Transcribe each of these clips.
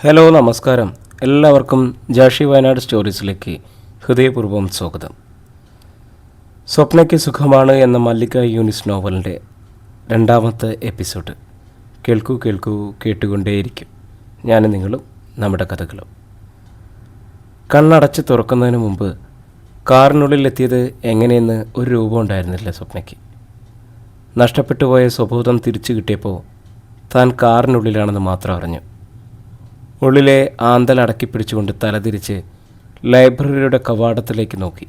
Hello നമസ്കാരം. എല്ലാവർക്കും ജാഷി വയനാട് സ്റ്റോറീസിലേക്ക് ഹൃദയപൂർവം സ്വാഗതം. സ്വപ്നയ്ക്ക് സുഖമാണ് എന്ന മല്ലിക യൂനിസ് നോവലിന്റെ രണ്ടാമത്തെ എപ്പിസോഡ് കേൾക്കൂ കേൾക്കൂ കേട്ടുകൊണ്ടേയിരിക്കും. ഞാൻ നിങ്ങളും നമ്മുടെ കഥകളും. കണ്ണടച്ച് തുറക്കുന്നതിന് മുമ്പ് കാറിനുള്ളിൽ എത്തിയത് എങ്ങനെയെന്ന് ഒരു രൂപം ഉണ്ടായിരുന്നില്ല സ്വപ്നയ്ക്ക്. നഷ്ടപ്പെട്ടു പോയ സ്വബോധം തിരിച്ചു കിട്ടിയപ്പോൾ താൻ കാറിനുള്ളിലാണെന്ന് മാത്രം അറിഞ്ഞു. ഉള്ളിലെ ആന്തൽ അടക്കി പിടിച്ചുകൊണ്ട് തലതിരിച്ച് ലൈബ്രറിയുടെ കവാടത്തിലേക്ക് നോക്കി.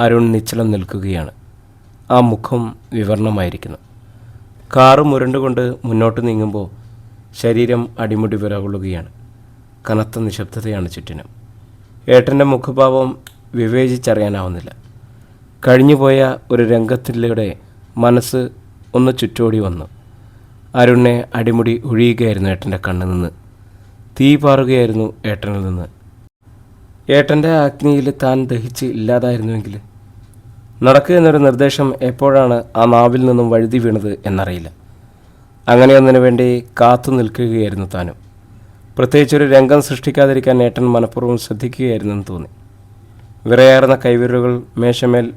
അരുൺ നിശ്ചലം നിൽക്കുകയാണ്. ആ മുഖം വിവരണമായിരിക്കുന്നു. കാറ് മുരണ്ടുകൊണ്ട് മുന്നോട്ട് നീങ്ങുമ്പോൾ ശരീരം അടിമുടി വിറകൊള്ളുകയാണ്. കനത്ത നിശബ്ദതയാണ് ചുറ്റിനും. ഏട്ടന്റെ മുഖഭാവം വിവേചിച്ചറിയാനാവുന്നില്ല. കഴിഞ്ഞുപോയ ഒരു രംഗത്തിലൂടെ മനസ്സ് ഒന്ന് ചുറ്റോടി വന്നു. അരുണിനെ അടിമുടി ഒഴിയുകയായിരുന്നു ഏട്ടന്റെ കണ്ണിൽ നിന്ന്. തീ പാറുകയായിരുന്നു ഏട്ടനിൽ നിന്ന്. ഏട്ടന്റെ അഗ്നിയിൽ താൻ ദഹിച്ച് ഇല്ലാതായിരുന്നുവെങ്കിൽ നടക്കുക എന്നൊരു നിർദ്ദേശം എപ്പോഴാണ് ആ നാവിൽ നിന്നും വഴുതി വീണത് എന്നറിയില്ല. അങ്ങനെയൊന്നിനു വേണ്ടി കാത്തു നിൽക്കുകയായിരുന്നു താനും. പ്രത്യേകിച്ചൊരു രംഗം സൃഷ്ടിക്കാതിരിക്കാൻ ഏട്ടൻ മനഃപൂർവം ശ്രദ്ധിക്കുകയായിരുന്നെന്ന് തോന്നി. വിറയാർന്ന കൈവിരലുകൾ മേശമേൽ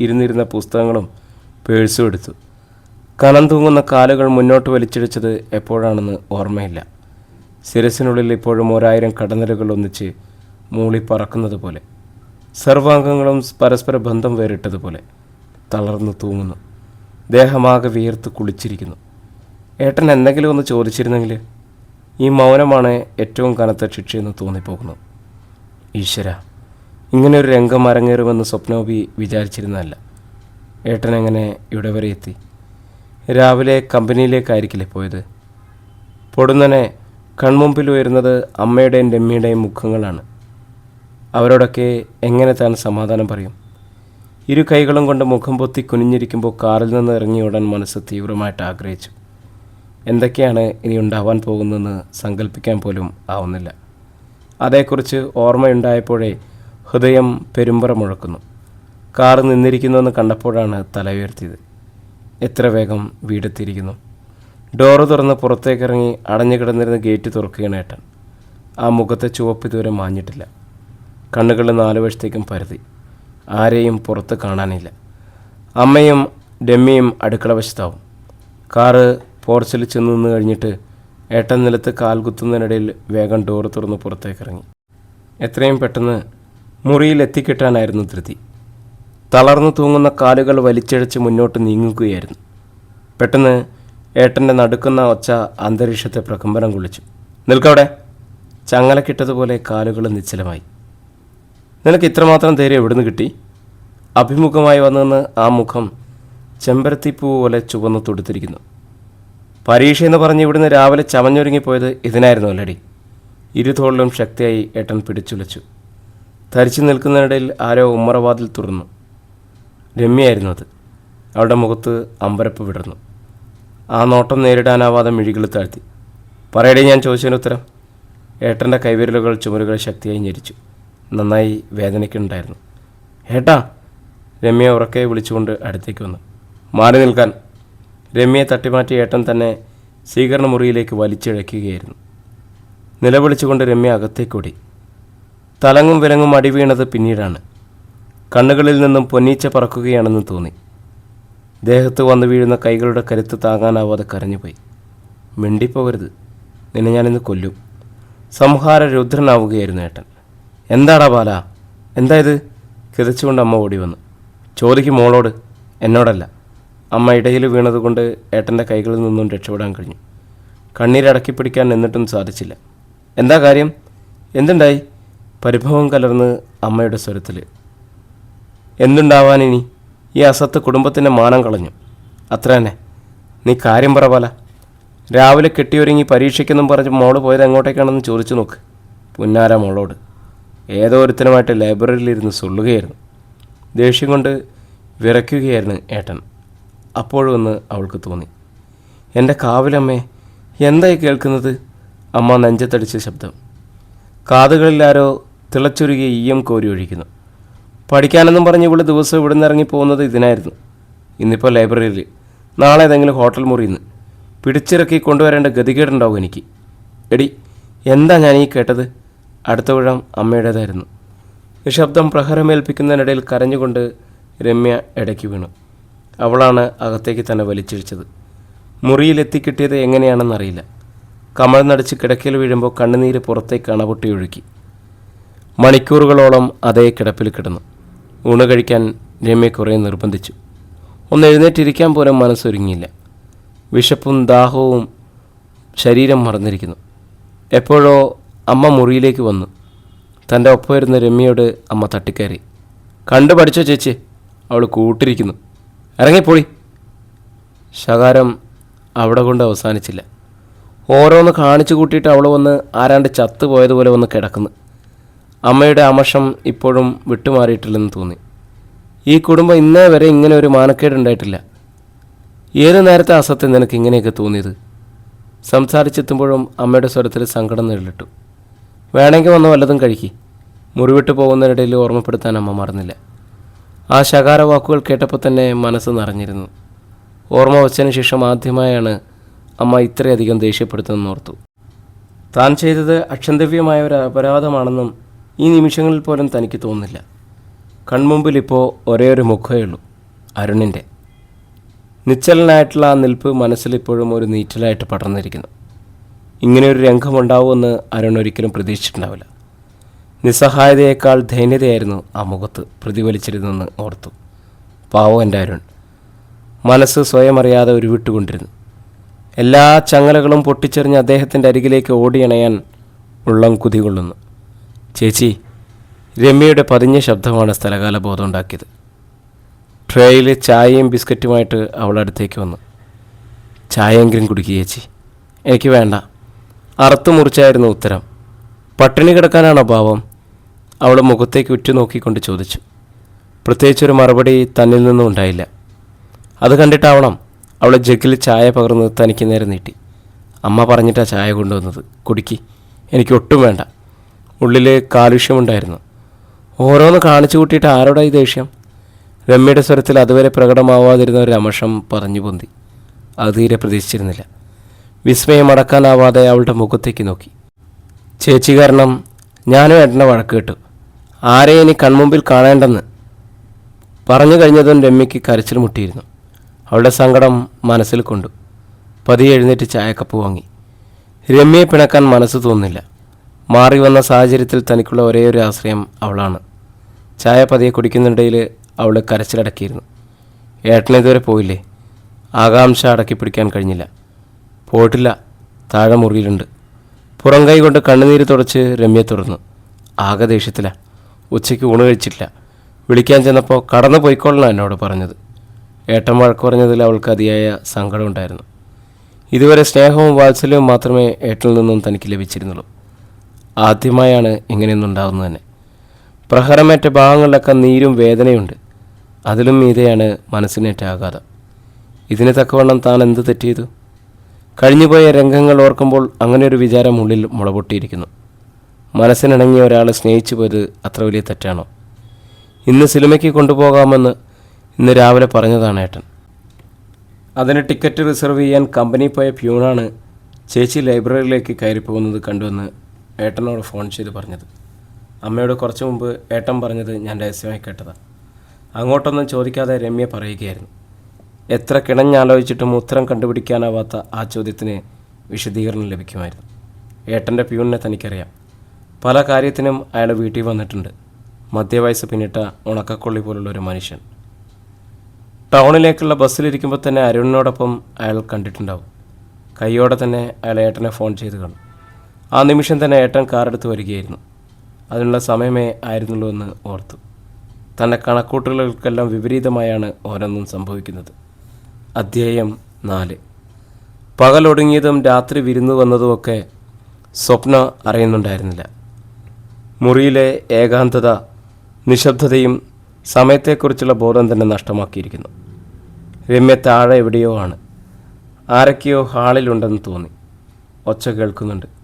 ഇരുന്നിരുന്ന പുസ്തകങ്ങളും പേഴ്സും എടുത്തു. കനം തൂങ്ങുന്ന കാലുകൾ മുന്നോട്ട് വലിച്ചിടിച്ചത് എപ്പോഴാണെന്ന് ഓർമ്മയില്ല. ശിരസിനുള്ളിൽ ഇപ്പോഴും ഒരായിരം കടന്നലുകൾ ഒന്നിച്ച് മൂളി പറക്കുന്നത് പോലെ സർവാംഗങ്ങളും പരസ്പര ബന്ധം വേറിട്ടതുപോലെ തളർന്നു തൂങ്ങുന്നു. ദേഹമാകെ വിയർത്ത് കുളിച്ചിരിക്കുന്നു. ഏട്ടൻ എന്തെങ്കിലും ഒന്ന് ചോദിച്ചിരുന്നെങ്കിൽ ഈ മൗനമാണ് ഏറ്റവും കനത്ത ശിക്ഷയെന്ന് തോന്നിപ്പോകുന്നു. ഈശ്വര ഇങ്ങനെ ഒരു രംഗം അരങ്ങേറുമെന്ന് സ്വപ്നോപി വിചാരിച്ചിരുന്നതല്ല. ഏട്ടൻ എങ്ങനെ ഇവിടെ വരെ എത്തി? രാവിലെ കമ്പനിയിലേക്കായിരിക്കില്ലേ പോയത്? പൊടുന്നനെ കൺമുമ്പിൽ വരുന്നത് അമ്മയുടെയും രമ്യയുടെയും മുഖങ്ങളാണ്. അവരോടൊക്കെ എങ്ങനെ താൻ സമാധാനം പറയും? ഇരു കൈകളും കൊണ്ട് മുഖം പൊത്തി കുനിഞ്ഞിരിക്കുമ്പോൾ കാറിൽ നിന്ന് ഇറങ്ങി ഓടാൻ മനസ്സ് തീവ്രമായിട്ട് ആഗ്രഹിച്ചു. എന്തൊക്കെയാണ് ഇനി ഉണ്ടാവാൻ പോകുന്നതെന്ന് സങ്കല്പിക്കാൻ പോലും ആവുന്നില്ല. അതേക്കുറിച്ച് ഓർമ്മയുണ്ടായപ്പോഴേ ഹൃദയം പെരുമ്പറ മുഴക്കുന്നു. കാറ് നിന്നിരിക്കുന്നുവെന്ന് കണ്ടപ്പോഴാണ് തല ഉയർത്തിയത്. എത്ര വേഗം വീടെത്തിയിരിക്കുന്നു. ഡോറ് തുറന്ന് പുറത്തേക്കിറങ്ങി അടഞ്ഞു കിടന്നിരുന്ന ഗേറ്റ് തുറക്കുകയാണ് ഏട്ടൻ. ആ മുഖത്തെ ചുവപ്പ് ഇതുവരെ മാഞ്ഞിട്ടില്ല. കണ്ണുകൾ നാലു വശത്തേക്കും പരതി. ആരെയും പുറത്ത് കാണാനില്ല. അമ്മയും ഡെമ്മിയും അടുക്കള വശത്താവും. കാറ് പോർച്ചിൽ ചെന്ന് നിന്ന് കഴിഞ്ഞിട്ട് ഏട്ടൻ നിലത്ത് കാൽ കുത്തുന്നതിനിടയിൽ വേഗം ഡോറ് തുറന്ന് പുറത്തേക്കിറങ്ങി. എത്രയും പെട്ടെന്ന് മുറിയിൽ എത്തിക്കിട്ടാനായിരുന്നു ധൃതി. തളർന്നു തൂങ്ങുന്ന കാലുകൾ വലിച്ചഴച്ച് മുന്നോട്ട് നീങ്ങുകയായിരുന്നു. പെട്ടെന്ന് ഏട്ടന്റെ നടുക്കുന്ന ഒച്ച അന്തരീക്ഷത്തെ പ്രകമ്പനം കൊള്ളിച്ചു. നിൽക്കവിടെ. ചങ്ങലക്കിട്ടതുപോലെ കാലുകൾ നിശ്ചലമായി. നിനക്ക് ഇത്രമാത്രം ധൈര്യം എവിടുന്ന് കിട്ടി? അഭിമുഖമായി വന്നെന്ന് ആ മുഖം ചെമ്പരത്തിപ്പൂ പോലെ ചുവന്ന് തൊടുത്തിരിക്കുന്നു. പരീക്ഷ എന്ന് പറഞ്ഞ് ഇവിടുന്ന് രാവിലെ ചമഞ്ഞൊരുങ്ങിപ്പോയത് ഇതിനായിരുന്നു അല്ലടി. ഇരുതോളിലും ശക്തിയായി ഏട്ടൻ പിടിച്ചുലച്ചു. ധരിച്ചു നിൽക്കുന്നതിനിടയിൽ ആരോ ഉമ്മറവാതിൽ തുറന്നു. രമ്യയായിരുന്നു അത്. അവളുടെ മുഖത്ത് അമ്പരപ്പ് വിടർന്നു. ആ നോട്ടം നേരിടാനാവാതെ മിഴികൾ താഴ്ത്തി. പറയടേ ഞാൻ ചോദിച്ചതിന് ഉത്തരം? ഏട്ടന്റെ കൈവിരലുകൾ ചുമരുകൾ ശക്തിയായി ഞെരിച്ചു. നന്നായി വേദനയ്ക്കുണ്ടായിരുന്നു. ഏട്ടാ രമ്യ ഉറക്കെ വിളിച്ചുകൊണ്ട് അടുത്തേക്ക് വന്നു. മാറി നിൽക്കാൻ. രമ്യയെ തട്ടിമാറ്റി ഏട്ടൻ തന്നെ സ്വീകരണ മുറിയിലേക്ക് വലിച്ചിഴക്കുകയായിരുന്നു. നിലവിളിച്ചുകൊണ്ട് രമ്യ അകത്തേക്കോടി തലങ്ങും വിലങ്ങും അടിവീണത് പിന്നീടാണ്. കണ്ണുകളിൽ നിന്നും പൊന്നീച്ച പറക്കുകയാണെന്ന് തോന്നി. ദേഹത്ത് വന്നു വീഴുന്ന കൈകളുടെ കരുത്ത് താങ്ങാനാവാതെ കരഞ്ഞുപോയി. മിണ്ടിപ്പോകരുത്. നിന്നെ ഞാനിന്ന് കൊല്ലും. സംഹാര രുദ്രനാവുകയായിരുന്നു ഏട്ടൻ. എന്താടാ ബാല? എന്താ ഇത്? കിതച്ചുകൊണ്ട് അമ്മ ഓടി വന്നു. ചോദിക്കും മോളോട്. എന്നോടല്ല. അമ്മ ഇടയിൽ വീണതുകൊണ്ട് ഏട്ടന്റെ കൈകളിൽ നിന്നും രക്ഷപ്പെടാൻ കഴിഞ്ഞു. കണ്ണീരടക്കി പിടിക്കാൻ എന്നിട്ടും സാധിച്ചില്ല. എന്താ കാര്യം? എന്തുണ്ടായി? പരിഭവം കലർന്ന് അമ്മയുടെ സ്വരത്തിൽ എന്തുണ്ടാവാൻ ഇനി ഈ അസത്ത് കുടുംബത്തിന്റെ മാനം കളഞ്ഞു. അത്ര തന്നെ നീ കാര്യം പറ പോല രാവിലെ കെട്ടിയൊരുങ്ങി പരീക്ഷയ്ക്കെന്നും പറഞ്ഞ് മോൾ പോയത് എങ്ങോട്ടേക്കാണെന്ന് ചോദിച്ചു നോക്ക്. പുന്നാര മോളോട്. ഏതോ ഒരുത്തനുമായിട്ട് ലൈബ്രറിയിലിരുന്ന് സൊല്ലുകയായിരുന്നു. ദേഷ്യം കൊണ്ട് വിറയ്ക്കുകയായിരുന്നു ഏട്ടൻ. അപ്പോഴും ഒന്ന് അവൾക്ക് തോന്നി. എന്റെ കാവിലമ്മേ എന്തായി കേൾക്കുന്നത്? അമ്മ നെഞ്ചത്തടിച്ച ശബ്ദം. കാതുകളിലാരോ തിളച്ചൊരുകിയ ഈയം കോരി ഒഴിക്കുന്നു. പഠിക്കാനെന്നും പറഞ്ഞ് ഇവൾ ദിവസം ഇവിടെ നിന്ന് ഇറങ്ങി പോകുന്നത് ഇതിനായിരുന്നു. ഇന്നിപ്പോൾ ലൈബ്രറിയിൽ. നാളെ ഏതെങ്കിലും ഹോട്ടൽ മുറിയിൽ നിന്ന് പിടിച്ചിറക്കി കൊണ്ടുവരേണ്ട ഗതികേടുണ്ടാവും എനിക്ക്. എടി എന്താ ഞാൻ ഈ കേട്ടത്? അടുത്ത വിഴം അമ്മയുടേതായിരുന്നു. നിശബ്ദം പ്രഹരമേൽപ്പിക്കുന്നതിനിടയിൽ കരഞ്ഞുകൊണ്ട് രമ്യ ഇടയ്ക്ക് വീണു. അവളാണ് അകത്തേക്ക് തന്നെ വലിച്ചിഴിച്ചത്. മുറിയിലെത്തിക്കിട്ടിയത് എങ്ങനെയാണെന്നറിയില്ല നടിച്ച് കിടക്കയിൽ വീഴുമ്പോൾ കണ്ണുനീര് പുറത്തേക്ക് അണപൊട്ടി ഒഴുക്കി. മണിക്കൂറുകളോളം അതേ കിടപ്പിൽ കിടന്നു. ഊണ് കഴിക്കാൻ രമ്യ കുറേ നിർബന്ധിച്ചു. ഒന്ന് എഴുന്നേറ്റിരിക്കാൻ പോലും മനസ്സൊരുങ്ങിയില്ല. വിശപ്പും ദാഹവും ശരീരം മറന്നിരിക്കുന്നു. എപ്പോഴോ അമ്മ മുറിയിലേക്ക് വന്നു. തന്റെ ഒപ്പം വരുന്ന രമ്യയോട് അമ്മ തട്ടിക്കയറി. കണ്ടു പഠിച്ചോ ചേച്ചി? അവൾ കൂട്ടിരിക്കുന്നു. ഇറങ്ങിപ്പോയി ശകാരം അവിടെ കൊണ്ട് അവസാനിച്ചില്ല. ഓരോന്ന് കാണിച്ചു കൂട്ടിയിട്ട് അവൾ വന്ന് ആരാണ്ട് ചത്തുപോയതുപോലെ വന്ന് കിടക്കുന്നു. അമ്മയുടെ ആമർഷം ഇപ്പോഴും വിട്ടുമാറിയിട്ടില്ലെന്ന് തോന്നി. ഈ കുടുംബം ഇന്നേ വരെ ഇങ്ങനെ ഒരു മാനക്കേടുണ്ടായിട്ടില്ല ഏത് നേരത്തെ അസത്യം നിനക്ക് ഇങ്ങനെയൊക്കെ തോന്നിയത്? സംസാരിച്ചെത്തുമ്പോഴും അമ്മയുടെ സ്വരത്തിൽ സങ്കടം നേരിട്ടു വേണമെങ്കിൽ വന്ന് വല്ലതും കഴിക്കി. മുറിവിട്ട് പോകുന്നതിനിടയിൽ ഓർമ്മപ്പെടുത്താൻ അമ്മ മറന്നില്ല. ആ ശകാര വാക്കുകൾ കേട്ടപ്പോൾ തന്നെ മനസ്സ് നിറഞ്ഞിരുന്നു. ഓർമ്മ വച്ചതിന് ശേഷം ആദ്യമായാണ് അമ്മ ഇത്രയധികം ദേഷ്യപ്പെടുത്തുമെന്ന് ഓർത്തു. താൻ ചെയ്തത് അക്ഷന്തവ്യമായ ഒരു അപരാധമാണെന്നും ഈ നിമിഷങ്ങളിൽ പോലും തനിക്ക് തോന്നുന്നില്ല. കൺമുമ്പിൽ ഇപ്പോൾ ഒരേ ഒരു മുഖമേ ഉള്ളൂ അരുണിന്റെ നിശ്ചലനായിട്ടുള്ള ആ നിൽപ്പ് മനസ്സിലിപ്പോഴും ഒരു നീറ്റലായിട്ട് പടർന്നിരിക്കുന്നു. ഇങ്ങനെയൊരു രംഗമുണ്ടാവുമെന്ന് അരുൺ ഒരിക്കലും പ്രതീക്ഷിച്ചിട്ടുണ്ടാവില്ല. നിസ്സഹായതയേക്കാൾ ദൈന്യതയായിരുന്നു ആ മുഖത്ത് പ്രതിഫലിച്ചിരുന്നെന്ന് ഓർത്തു. പാവോ എന്റെ അരുൺ. മനസ്സ് സ്വയം അറിയാതെ ഉരുവിട്ടുകൊണ്ടിരുന്നു. എല്ലാ ചങ്ങലകളും പൊട്ടിച്ചെറിഞ്ഞ് അദ്ദേഹത്തിന്റെ അരികിലേക്ക് ഓടിയണയാൻ ഉള്ളം കുതികൊള്ളുന്നു. ചേച്ചി രമ്യയുടെ പതിഞ്ഞ ശബ്ദമാണ് സ്ഥലകാല ബോധം ഉണ്ടാക്കിയത് ട്രേയിൽ ചായയും ബിസ്ക്കറ്റുമായിട്ട് അവൾ അടുത്തേക്ക് വന്നു. ചായയെങ്കിലും കുടിക്കുക ചേച്ചി. എനിക്ക് വേണ്ട. അറുത്തു മുറിച്ചായിരുന്നു ഉത്തരം. പട്ടിണി കിടക്കാനാണോ ഭാവം അവൾ മുഖത്തേക്ക് ഉറ്റുനോക്കിക്കൊണ്ട് ചോദിച്ചു. പ്രത്യേകിച്ചൊരു മറുപടി തന്നിൽ നിന്നും ഉണ്ടായില്ല. അത് കണ്ടിട്ടാവണം അവൾ ജഗ്ഗിൽ ചായ പകർന്ന് തനിക്ക് നേരെ നീട്ടി. അമ്മ പറഞ്ഞിട്ടാണ് ചായ കൊണ്ടുവന്നത്. കുടിക്കി. എനിക്ക് ഒട്ടും വേണ്ട. ഉള്ളിൽ കാലുഷ്യമുണ്ടായിരുന്നു ഓരോന്ന് കാണിച്ചു കൂട്ടിയിട്ട് ആരോടായി ദേഷ്യം? രമ്യയുടെ സ്വരത്തിൽ അതുവരെ പ്രകടമാവാതിരുന്ന ഒരു അമഷം പറഞ്ഞു പൊന്തി. അത് തീരെ പ്രതീക്ഷിച്ചിരുന്നില്ല. വിസ്മയം അടക്കാനാവാതെ അവളുടെ മുഖത്തേക്ക് നോക്കി. ചേച്ചി കാരണം ഞാനും ഏട്ടനെ വഴക്ക് കേട്ടു. ആരെ ഇനി കൺമുമ്പിൽ കാണേണ്ടെന്ന് പറഞ്ഞു കഴിഞ്ഞതും രമ്യയ്ക്ക് കരച്ചിൽ മുട്ടിയിരുന്നു. അവളുടെ സങ്കടം മനസ്സിൽ കൊണ്ടു. പതിയെ എഴുന്നേറ്റ് ചായക്കപ്പ് വാങ്ങി. രമ്യയെ പിണക്കാൻ മനസ്സ് തോന്നില്ല. മാറി വന്ന സാഹചര്യത്തിൽ തനിക്കുള്ള ഒരേ ഒരു ആശ്രയം അവളാണ്. ചായ പതിയെ കുടിക്കുന്നിടയിൽ അവൾ കരച്ചിലടക്കിയിരുന്നു. ഏട്ടൻ ഇതുവരെ പോയില്ലേ? ആകാംക്ഷ അടക്കി പിടിക്കാൻ കഴിഞ്ഞില്ല. പോയിട്ടില്ല. താഴെ മുറിയിലുണ്ട്. പുറം കൈ കൊണ്ട് കണ്ണുനീര് തുടച്ച് രമ്യ തുറന്നു. ആകെ ദേഷ്യത്തില. ഉച്ചയ്ക്ക് ഊണ് കഴിച്ചിട്ടില്ല വിളിക്കാൻ ചെന്നപ്പോൾ കടന്നു പോയിക്കൊള്ളണം എന്നോട് പറഞ്ഞത്. ഏട്ടൻ വഴക്ക് പറഞ്ഞതിൽ അവൾക്ക് അതിയായ സങ്കടമുണ്ടായിരുന്നു ഇതുവരെ സ്നേഹവും വാത്സല്യവും മാത്രമേ ഏട്ടനിൽ നിന്നും തനിക്ക് ലഭിച്ചിരുന്നുള്ളൂ. ആദ്യമായാണ് ഇങ്ങനെയൊന്നും ഉണ്ടാകുന്നത് തന്നെ. പ്രഹരമേറ്റ ഭാഗങ്ങളിലൊക്കെ നീരും വേദനയുണ്ട്. അതിലും മീതെയാണ് മനസ്സിനേറ്റ ആഘാതം. ഇതിന് തക്കവണ്ണം താൻ എന്ത് തെറ്റിയതു? കഴിഞ്ഞുപോയ രംഗങ്ങൾ ഓർക്കുമ്പോൾ അങ്ങനെ ഒരു വിചാരം ഉള്ളിൽ മുളപൊട്ടിയിരിക്കുന്നു. മനസ്സിനിണങ്ങിയ ഒരാളെ സ്നേഹിച്ചു പോയത് അത്ര വലിയ തെറ്റാണോ? ഇന്ന് സിനിമയ്ക്ക് കൊണ്ടുപോകാമെന്ന് ഇന്ന് രാവിലെ പറഞ്ഞതാണ് ഏട്ടൻ. അതിന് ടിക്കറ്റ് റിസർവ് ചെയ്യാൻ കമ്പനി പോയ പ്യൂണാണ് ചേച്ചി ലൈബ്രറിയിലേക്ക് കയറി പോകുന്നത് കണ്ടുവന്ന് ഏട്ടനോട് ഫോൺ ചെയ്ത് പറഞ്ഞത്. അമ്മയോട് കുറച്ച് മുമ്പ് ഏട്ടൻ പറഞ്ഞത് ഞാൻ രഹസ്യമായി കേട്ടതാണ് അങ്ങോട്ടൊന്നും ചോദിക്കാതെ രമ്യ പറയുകയായിരുന്നു. എത്ര കിണഞ്ഞാലോചിച്ചിട്ടും ഉത്തരം കണ്ടുപിടിക്കാനാവാത്ത ആ ചോദ്യത്തിന് വിശദീകരണം ലഭിക്കുമായിരുന്നു. ഏട്ടന്റെ പ്യൂണിനെ തനിക്കറിയാം. പല കാര്യത്തിനും അയാൾ വീട്ടിൽ വന്നിട്ടുണ്ട്. മധ്യവയസ്സ് പിന്നിട്ട ഉണക്കക്കൊള്ളി പോലുള്ള ഒരു മനുഷ്യൻ. ടൗണിലേക്കുള്ള ബസ്സിലിരിക്കുമ്പോൾ തന്നെ അരുണിനോടൊപ്പം അയാൾ കണ്ടിട്ടുണ്ടാവും. കൈയോടെ തന്നെ അയാൾ ഏട്ടനെ ഫോൺ ചെയ്ത് കാണും. ആ നിമിഷം തന്നെ ഏട്ടൻ കാറെടുത്ത് വരികയായിരുന്നു. അതിനുള്ള സമയമേ ആയിരുന്നുള്ളൂ എന്ന് ഓർത്തു. തന്റെ കണക്കൂട്ടലുകൾക്കെല്ലാം വിപരീതമായാണ് ഓരോന്നും സംഭവിക്കുന്നത്. അധ്യായം നാല്. പകലൊടുങ്ങിയതും രാത്രി വിരുന്നു വന്നതുമൊക്കെ സ്വപ്ന അറിയുന്നുണ്ടായിരുന്നില്ല. മുറിയിലെ ഏകാന്തത നിശബ്ദതയും സമയത്തെക്കുറിച്ചുള്ള ബോധം തന്നെ നഷ്ടമാക്കിയിരിക്കുന്നു. രമ്യ താഴെ എവിടെയോ ആണ്. ആരൊക്കെയോ ഹാളിലുണ്ടെന്ന് തോന്നി. ഒച്ച കേൾക്കുന്നുണ്ട്.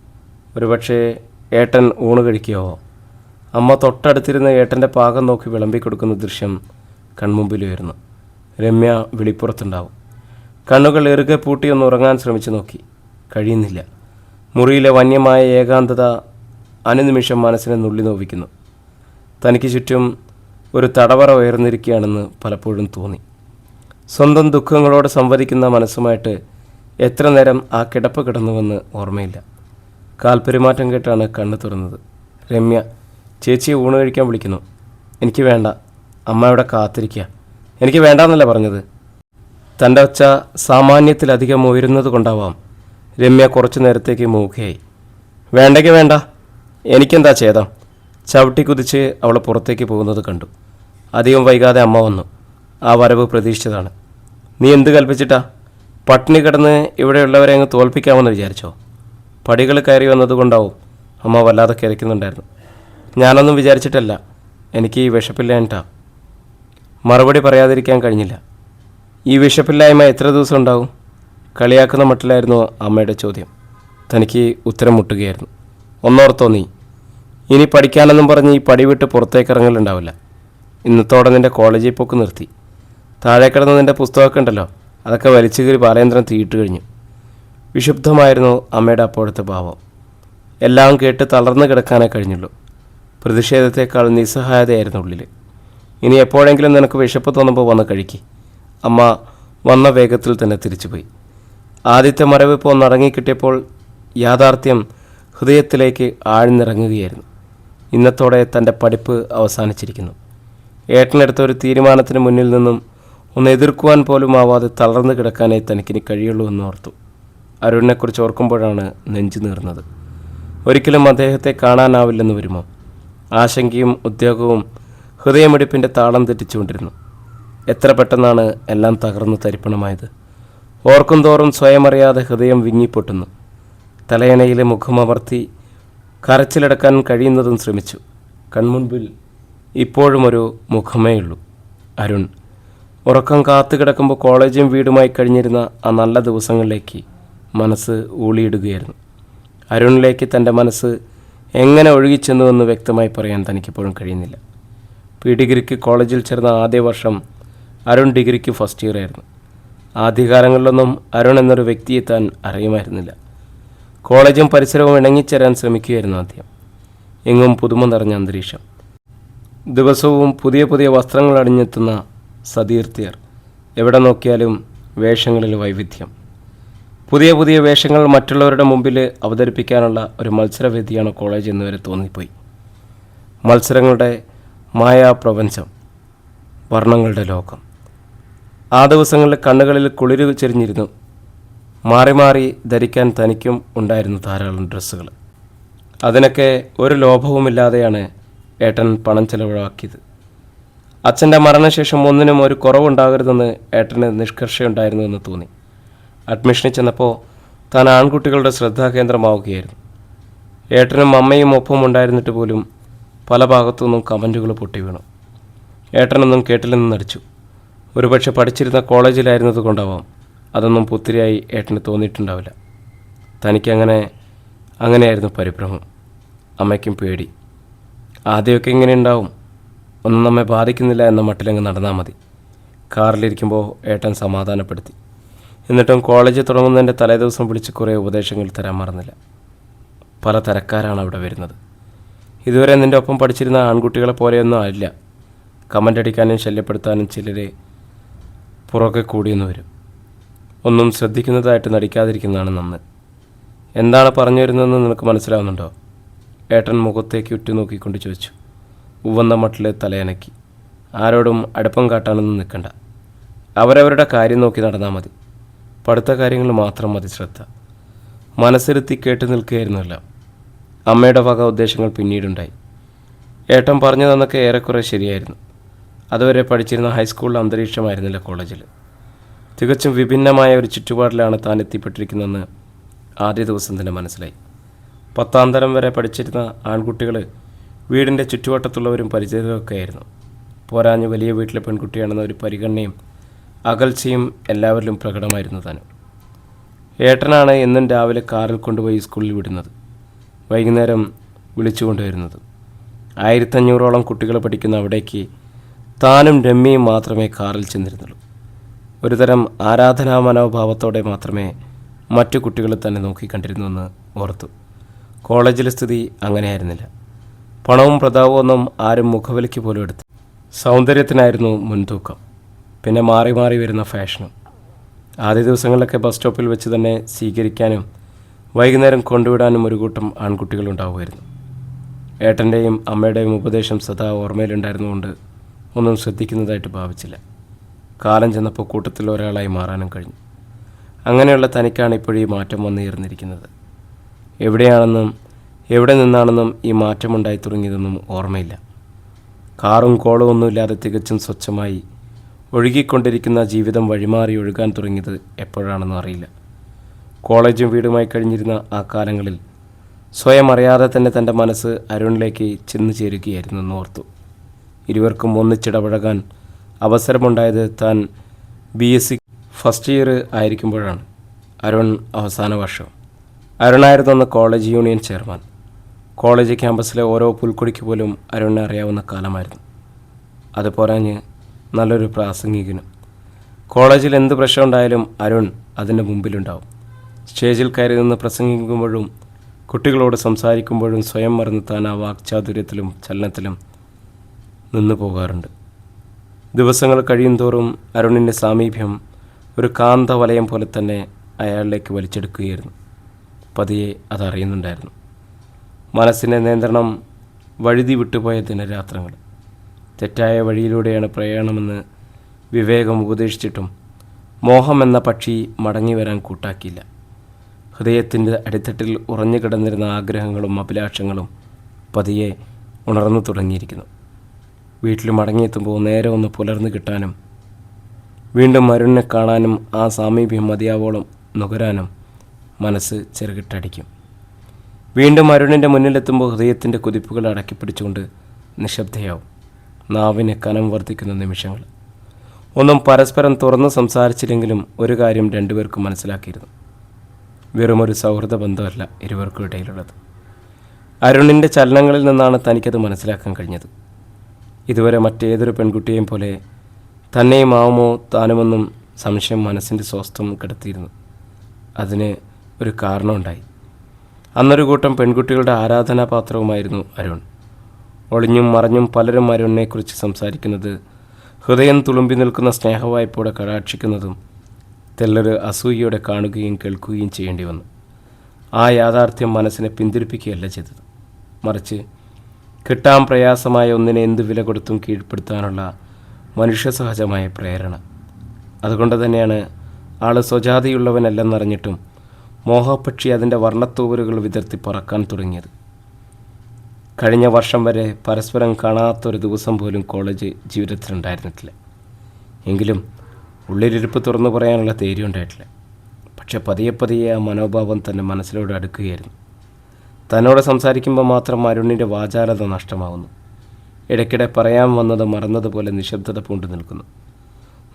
ഒരുപക്ഷേ ഏട്ടൻ ഊണ് കഴിക്കുകയോ അമ്മ തൊട്ടടുത്തിരുന്ന ഏട്ടന്റെ പാകം നോക്കി വിളമ്പി കൊടുക്കുന്ന ദൃശ്യം കൺമുമ്പിൽ വരുന്നു രമ്യ വിളിപ്പുറത്തുണ്ടാവും. കണ്ണുകൾ ഇറുകെ പൂട്ടി ഒന്ന് ഉറങ്ങാൻ ശ്രമിച്ചു നോക്കി. കഴിയുന്നില്ല. മുറിയിലെ വന്യമായ ഏകാന്തത അനുനിമിഷം മനസ്സിനെ നുള്ളി നോവിക്കുന്നു. തനിക്ക് ചുറ്റും ഒരു തടവറ ഉയർന്നിരിക്കുകയാണെന്ന് പലപ്പോഴും തോന്നി. സ്വന്തം ദുഃഖങ്ങളോട് സംവദിക്കുന്ന മനസ്സുമായിട്ട് എത്ര നേരം ആ കിടപ്പ് കിടന്നുവെന്ന് ഓർമ്മയില്ല. കാൽപ്പെരുമാറ്റം കേട്ടാണ് കണ്ണു തുറന്നത്. രമ്യ ചേച്ചിയെ ഊണ് കഴിക്കാൻ വിളിക്കുന്നു. എനിക്ക് വേണ്ട. അമ്മ ഇവിടെ കാത്തിരിക്കുക എനിക്ക് വേണ്ടാന്നല്ല പറഞ്ഞത്? തന്റെ ഒച്ച സാമാന്യത്തിലധികം ഉയരുന്നത് കൊണ്ടാവാം. രമ്യ കുറച്ചു നേരത്തേക്ക് മൂഖയായി വേണ്ടെങ്കിൽ വേണ്ട. എനിക്കെന്താ ഛേദം? ചവിട്ടി കുതിച്ച് അവൾ പുറത്തേക്ക് പോകുന്നത് കണ്ടു. അധികം വൈകാതെ അമ്മ വന്നു. ആ വരവ് പ്രതീക്ഷിച്ചതാണ്. നീ എന്ത് കൽപ്പിച്ചിട്ടാ? പട്ടിണി കിടന്ന് ഇവിടെയുള്ളവരെ അങ്ങ് തോൽപ്പിക്കാമെന്ന് വിചാരിച്ചോ? പടികൾ കയറി വന്നതുകൊണ്ടാവും അമ്മ വല്ലാതെ കിരയ്ക്കുന്നുണ്ടായിരുന്നു. ഞാനൊന്നും വിചാരിച്ചിട്ടല്ല. എനിക്ക് ഈ വിശപ്പില്ലായിട്ടാ മറുപടി പറയാതിരിക്കാൻ കഴിഞ്ഞില്ല. ഈ വിശപ്പില്ലായ്മ എത്ര ദിവസം ഉണ്ടാവും? കളിയാക്കുന്ന മട്ടിലായിരുന്നു അമ്മയുടെ ചോദ്യം. തനിക്ക് ഉത്തരം മുട്ടുകയായിരുന്നു. ഒന്നോർത്തോ നീ? ഇനി പഠിക്കാനെന്നും പറഞ്ഞ് ഈ പടി വിട്ട് പുറത്തേക്ക് ഇറങ്ങലുണ്ടാവില്ല ഇന്നത്തോടെ നിന്റെ കോളേജിൽ പോക്ക് നിർത്തി. താഴെ കിടന്ന നിന്റെ പുസ്തകമൊക്കെ ഉണ്ടല്ലോ. അതൊക്കെ വലിച്ചു കീറി ബാലേന്ദ്രൻ തീയിട്ട് കഴിഞ്ഞു. വിശുദ്ധമായിരുന്നു അമ്മയുടെ അപ്പോഴത്തെ ഭാവം. എല്ലാം കേട്ട് തളർന്നു കിടക്കാനേ കഴിഞ്ഞുള്ളൂ. പ്രതിഷേധത്തെക്കാൾ നിസ്സഹായതയായിരുന്നു ഉള്ളിൽ ഇനി എപ്പോഴെങ്കിലും നിനക്ക് വിശപ്പ് തോന്നുമ്പോൾ വന്ന് കഴിക്കി. അമ്മ വന്ന വേഗത്തിൽ തന്നെ തിരിച്ചുപോയി. ആദ്യത്തെ മരവിപ്പ് ഒന്നടങ്ങിക്കിട്ടിയപ്പോൾ യാഥാർത്ഥ്യം ഹൃദയത്തിലേക്ക് ആഴ്ന്നിറങ്ങുകയായിരുന്നു. ഇന്നത്തോടെ തന്റെ പഠിപ്പ് അവസാനിച്ചിരിക്കുന്നു. ഏട്ടനെടുത്ത ഒരു തീരുമാനത്തിന് മുന്നിൽ നിന്നും ഒന്ന് എതിർക്കുവാൻ പോലും ആവാതെ തളർന്നു കിടക്കാനേ തനിക്കിനി കഴിയുള്ളൂ എന്ന് ഓർത്തു. അരുണിനെക്കുറിച്ച് ഓർക്കുമ്പോഴാണ് നെഞ്ചു നീർന്നത്. ഒരിക്കലും അദ്ദേഹത്തെ കാണാനാവില്ലെന്ന് വരുമോ? ആശങ്കയും ഉദ്യോഗവും ഹൃദയമിടിപ്പിന്റെ താളം തെറ്റിച്ചുകൊണ്ടിരുന്നു. എത്ര പെട്ടെന്നാണ് എല്ലാം തകർന്നു തരിപ്പണമായത്? ഓർക്കും തോറും സ്വയം അറിയാതെ ഹൃദയം വിങ്ങിപ്പൊട്ടുന്നു. തലയണയിലെ മുഖമമർത്തി കരച്ചിലടക്കാൻ കഴിയുന്നതും ശ്രമിച്ചു. കൺമുൻപിൽ ഇപ്പോഴും ഒരു മുഖമേ ഉള്ളൂ. അരുൺ. ഉറക്കം കാത്തു കിടക്കുമ്പോൾ കോളേജും വീടുമായി കഴിഞ്ഞിരുന്ന ആ നല്ല ദിവസങ്ങളിലേക്ക് മനസ്സ് ഊളിയിടുകയായിരുന്നു. അരുണിലേക്ക് തന്റെ മനസ്സ് എങ്ങനെ ഒഴുകിച്ചെന്നുവെന്ന് വ്യക്തമായി പറയാൻ തനിക്കിപ്പോഴും കഴിയുന്നില്ല. പി ഡിഗ്രിക്ക് കോളേജിൽ ചേർന്ന ആദ്യ വർഷം അരുൺ ഡിഗ്രിക്ക് ഫസ്റ്റ് ഇയർ ആയിരുന്നു. ആദ്യകാലങ്ങളിലൊന്നും അരുൺ എന്നൊരു വ്യക്തിയെ താൻ അറിയുമായിരുന്നില്ല. കോളേജും പരിസരവും ഇണങ്ങിച്ചേരാൻ ശ്രമിക്കുകയായിരുന്നു ആദ്യം. എങ്ങും പുതുമ നിറഞ്ഞ അന്തരീക്ഷം. ദിവസവും പുതിയ പുതിയ വസ്ത്രങ്ങൾ അണിഞ്ഞെത്തുന്ന സതീർത്ഥ്യർ. എവിടെ നോക്കിയാലും വേഷങ്ങളിൽ വൈവിധ്യം. പുതിയ പുതിയ വേഷങ്ങൾ മറ്റുള്ളവരുടെ മുമ്പിൽ അവതരിപ്പിക്കാനുള്ള ഒരു മത്സരവേദിയാണ് കോളേജ് എന്ന് വരെ തോന്നിപ്പോയി. മത്സരങ്ങളുടെ മായാപ്രപഞ്ചം വർണങ്ങളുടെ ലോകം. ആ ദിവസങ്ങളിൽ കണ്ണുകളിൽ കുളിരു ചെരിഞ്ഞിരുന്നു. മാറി മാറി ധരിക്കാൻ തനിക്കും ഉണ്ടായിരുന്നു ധാരാളം ഡ്രസ്സുകൾ. അതിനൊക്കെ ഒരു ലോഭവുമില്ലാതെയാണ് ഏട്ടൻ പണം ചെലവാക്കിയത് അച്ഛന്റെ മരണശേഷം ഒന്നിനും ഒരു കുറവുണ്ടാകരുതെന്ന് ഏട്ടന് നിഷ്കർഷയുണ്ടായിരുന്നു എന്ന് തോന്നി. അഡ്മിഷനിൽ ചെന്നപ്പോൾ താൻ ആൺകുട്ടികളുടെ ശ്രദ്ധാകേന്ദ്രമാവുകയായിരുന്നു ഏട്ടനും അമ്മയും ഒപ്പം ഉണ്ടായിരുന്നിട്ട് പോലും പല ഭാഗത്തുനിന്നും കമന്റുകൾ പൊട്ടി വീണു. ഏട്ടനൊന്നും കേട്ടില്ലെന്ന് നടിച്ചു. ഒരുപക്ഷെ പഠിച്ചിരുന്ന കോളേജിലായിരുന്നത് കൊണ്ടാവാം അതൊന്നും പുത്തിരിയായി ഏട്ടന് തോന്നിയിട്ടുണ്ടാവില്ല. തനിക്കങ്ങനെ അങ്ങനെയായിരുന്നു പരിഭ്രമം. അമ്മയ്ക്കും പേടി. ആദ്യമൊക്കെ ഇങ്ങനെ ഉണ്ടാവും. ഒന്നും നമ്മെ ബാധിക്കുന്നില്ല എന്ന മട്ടിലങ്ങ് നടന്നാൽ മതി. കാറിലിരിക്കുമ്പോൾ ഏട്ടൻ സമാധാനപ്പെടുത്തി. എന്നിട്ടും കോളേജ് തുടങ്ങുന്നതിന്റെ തലേദിവസം വിളിച്ച് കുറേ ഉപദേശങ്ങൾ തരാൻ മറന്നില്ല. പല തരക്കാരാണ് അവിടെ വരുന്നത്. ഇതുവരെ നിന്റെ ഒപ്പം പഠിച്ചിരുന്ന ആൺകുട്ടികളെ പോലെയൊന്നും ആയില്ല കമന്റ് അടിക്കാനും ശല്യപ്പെടുത്താനും ചിലരെ പുറകെ കൂടിയെന്ന് വരും. ഒന്നും ശ്രദ്ധിക്കുന്നതായിട്ട് നടിക്കാതിരിക്കുന്നതാണ് നന്ന്. എന്താണ് പറഞ്ഞു വരുന്നതെന്ന് നിനക്ക് മനസ്സിലാവുന്നുണ്ടോ? ഏട്ടൻ മുഖത്തേക്ക് ഉറ്റുനോക്കിക്കൊണ്ട് ചോദിച്ചു. ഉവന്ന മട്ടിൽ തലയനക്കി. ആരോടും അടുപ്പം കാട്ടാനൊന്നും നിൽക്കണ്ട. അവരവരുടെ കാര്യം നോക്കി നടന്നാൽ മതി. പഠിത്ത കാര്യങ്ങൾ മാത്രം മതി ശ്രദ്ധ. മനസ്സിരുത്തി കേട്ട് നിൽക്കുകയായിരുന്നല്ല. അമ്മയുടെ വക ഉദ്ദേശങ്ങൾ പിന്നീടുണ്ടായി. ഏട്ടൻ പറഞ്ഞു തന്നൊക്കെ ഏറെക്കുറെ ശരിയായിരുന്നു. അതുവരെ പഠിച്ചിരുന്ന ഹൈസ്കൂളിലെ അന്തരീക്ഷമായിരുന്നില്ല കോളേജിൽ തികച്ചും വിഭിന്നമായ ഒരു ചുറ്റുപാടിലാണ് താൻ എത്തിപ്പെട്ടിരിക്കുന്നതെന്ന് ആദ്യ ദിവസം തന്നെ മനസ്സിലായി. പത്താം തരം വരെ പഠിച്ചിരുന്ന ആൺകുട്ടികൾ വീടിന്റെ ചുറ്റുവട്ടത്തുള്ളവരും പരിചിതരൊക്കെ ആയിരുന്നു. പോരാഞ്ഞ് വലിയ വീട്ടിലെ പെൺകുട്ടിയാണെന്ന ഒരു പരിഗണനയും അകൽച്ചയും എല്ലാവരിലും പ്രകടമായിരുന്നു താനും. ഏട്ടനാണ് എന്നും രാവിലെ കാറിൽ കൊണ്ടുപോയി സ്കൂളിൽ വിടുന്നത്. വൈകുന്നേരം വിളിച്ചു കൊണ്ടുവരുന്നത്. ആയിരത്തഞ്ഞൂറോളം കുട്ടികൾ പഠിക്കുന്ന അവിടേക്ക് താനും രമ്യയും മാത്രമേ കാറിൽ ചെന്നിരുന്നുള്ളൂ. ഒരുതരം ആരാധനാ മനോഭാവത്തോടെ മാത്രമേ മറ്റു കുട്ടികൾ തന്നെ നോക്കിക്കണ്ടിരുന്നുവെന്ന് ഓർത്തു. കോളേജിലെ സ്ഥിതി അങ്ങനെയായിരുന്നില്ല. പണവും പ്രതാപവും ഒന്നും ആരും മുഖവിലയ്ക്ക് പോലും എടുത്തു സൗന്ദര്യത്തിനായിരുന്നു മുൻതൂക്കം. പിന്നെ മാറി മാറി വരുന്ന ഫാഷനും. ആദ്യ ദിവസങ്ങളിലൊക്കെ ബസ് സ്റ്റോപ്പിൽ വെച്ച് തന്നെ സ്വീകരിക്കാനും വൈകുന്നേരം കൊണ്ടുവിടാനും ഒരു കൂട്ടം ആൺകുട്ടികളുണ്ടാവുമായിരുന്നു ഏട്ടന്റെയും അമ്മയുടെയും ഉപദേശം സദാ ഓർമ്മയിലുണ്ടായിരുന്നുകൊണ്ട് ഒന്നും ശ്രദ്ധിക്കുന്നതായിട്ട് ഭാവിച്ചില്ല. കാലം ചെന്നപ്പോൾ കൂട്ടത്തിൽ ഒരാളായി മാറാനും കഴിഞ്ഞു. അങ്ങനെയുള്ള തനിക്കാണ് ഈ മാറ്റം വന്നുയർന്നിരിക്കുന്നത്. എവിടെയാണെന്നും എവിടെ നിന്നാണെന്നും ഈ മാറ്റമുണ്ടായി തുടങ്ങിയതൊന്നും ഓർമ്മയില്ല. കാറും കോളും ഒന്നുമില്ലാതെ തികച്ചും സ്വച്ഛമായി ഒഴുകിക്കൊണ്ടിരിക്കുന്ന ജീവിതം വഴിമാറി ഒഴുകാൻ തുടങ്ങിയത് എപ്പോഴാണെന്ന് അറിയില്ല. കോളേജും വീടുമായി കഴിഞ്ഞിരുന്ന ആ കാലങ്ങളിൽ സ്വയം അറിയാതെ തന്നെ തന്റെ മനസ്സ് അരുണിലേക്ക് ചെന്നു ചേരുകയായിരുന്നു ഓർത്തു. ഇരുവർക്കും ഒന്നിച്ചിടപഴകാൻ അവസരമുണ്ടായത് താൻ B S C first year ആയിരിക്കുമ്പോഴാണ്. Arun അവസാന വർഷം. അരുണായിരുന്നു അന്ന് കോളേജ് യൂണിയൻ ചെയർമാൻ. കോളേജ് ക്യാമ്പസിലെ ഓരോ പുൽക്കൊടിക്ക് പോലും അരുണിനെ അറിയാവുന്ന കാലമായിരുന്നു. അത് പോരാഞ്ഞ് നല്ലൊരു പ്രാസംഗികനും. കോളേജിൽ എന്ത് പ്രശ്നം ഉണ്ടായാലും അരുൺ അതിന്റെ മുമ്പിലുണ്ടാവും. സ്റ്റേജിൽ കയറി നിന്ന് പ്രസംഗിക്കുമ്പോഴും കുട്ടികളോട് സംസാരിക്കുമ്പോഴും സ്വയം മറന്ന് താൻ ആ വാക്ചാതുര്യത്തിലും ചലനത്തിലും നിന്നു പോകാറുണ്ട്. ദിവസങ്ങൾ കഴിയും തോറും അരുണിന്റെ സാമീപ്യം ഒരു കാന്ത വലയം പോലെ തന്നെ അയാളിലേക്ക് വലിച്ചെടുക്കുകയായിരുന്നു. പതിയെ അതറിയുന്നുണ്ടായിരുന്നു. മനസ്സിന്റെ നിയന്ത്രണം വഴുതി വിട്ടുപോയ ദിനരാത്രങ്ങൾ. തെറ്റായ വഴിയിലൂടെയാണ് പ്രയാണമെന്ന് വിവേകം ഉപദേശിച്ചിട്ടും മോഹം എന്ന പക്ഷി മടങ്ങി വരാൻ കൂട്ടാക്കിയില്ല. ഹൃദയത്തിന്റെ അടിത്തട്ടിൽ ഉറഞ്ഞു കിടന്നിരുന്ന ആഗ്രഹങ്ങളും അഭിലാഷങ്ങളും പതിയെ ഉണർന്നു തുടങ്ങിയിരിക്കുന്നു. വീട്ടിൽ മടങ്ങിയെത്തുമ്പോൾ നേരെ ഒന്ന് പുലർന്നു കിട്ടാനും വീണ്ടും മരുണിനെ കാണാനും ആ സാമീപ്യം മതിയാവോളം നുകരാനും മനസ്സ് ചെറുകിട്ടടിക്കും. വീണ്ടും അരുണിന്റെ മുന്നിലെത്തുമ്പോൾ ഹൃദയത്തിന്റെ കുതിപ്പുകൾ അടക്കിപ്പിടിച്ചുകൊണ്ട് നിശബ്ദയാവും. നാവിന് കനം വർദ്ധിക്കുന്ന നിമിഷങ്ങൾ. ഒന്നും പരസ്പരം തുറന്ന് സംസാരിച്ചില്ലെങ്കിലും ഒരു കാര്യം രണ്ടുപേർക്കും മനസ്സിലാക്കിയിരുന്നു. വെറുമൊരു സൗഹൃദ ബന്ധമല്ല ഇരുവർക്കും ഇടയിലുള്ളത്. അരുണിന്റെ ചലനങ്ങളിൽ നിന്നാണ് തനിക്കത് മനസ്സിലാക്കാൻ കഴിഞ്ഞത്. ഇതുവരെ മറ്റേതൊരു പെൺകുട്ടിയെയും പോലെ തന്നെയും ആവുമോ താനുമെന്നും സംശയം മനസ്സിന്റെ സ്വസ്ഥം കിടത്തിയിരുന്നു. അതിന് ഒരു കാരണമുണ്ടായി. അന്നൊരു കൂട്ടം പെൺകുട്ടികളുടെ ആരാധനാപാത്രവുമായിരുന്നു അരുൺ. ഒളിഞ്ഞും മറിഞ്ഞും പലരും അരുണിനെക്കുറിച്ച് സംസാരിക്കുന്നത്. ഹൃദയം തുളുമ്പി നിൽക്കുന്ന സ്നേഹവായ്പോടെ കടാക്ഷിക്കുന്നതും തെല്ലൊരു അസൂയയോടെ കാണുകയും കേൾക്കുകയും ചെയ്യേണ്ടി വന്നു. ആ യാഥാർത്ഥ്യം മനസ്സിനെ പിന്തിരിപ്പിക്കുകയല്ല ചെയ്തത്. മറിച്ച് കിട്ടാൻ പ്രയാസമായ ഒന്നിനെ എന്ത് വില കൊടുത്തും കീഴ്പ്പെടുത്താനുള്ള മനുഷ്യസഹജമായ പ്രേരണ. അതുകൊണ്ട് തന്നെയാണ് ആൾ സ്വജാതിയുള്ളവനല്ലെന്നറിഞ്ഞിട്ടും മോഹപക്ഷി അതിന്റെ വർണത്തൂവലുകൾ വിതർത്തി പറക്കാൻ തുടങ്ങിയത്. കഴിഞ്ഞ വർഷം വരെ പരസ്പരം കാണാത്തൊരു ദിവസം പോലും കോളേജ് ജീവിതത്തിലുണ്ടായിരുന്നിട്ടില്ല എങ്കിലും ഉള്ളിലിരിപ്പ് തുറന്നു പറയാനുള്ള ധൈര്യം ഉണ്ടായിട്ടില്ല. പക്ഷെ പതിയെ പതിയെ ആ മനോഭാവം തന്നെ മനസ്സിലൂടെ അടുക്കുകയായിരുന്നു. തന്നോട് സംസാരിക്കുമ്പോൾ മാത്രം അരുണിന്റെ വാചാലത നഷ്ടമാവുന്നു. ഇടയ്ക്കിടെ പറയാൻ വന്നത് മറന്നതുപോലെ നിശബ്ദത പൂണ്ടു നിൽക്കുന്നു.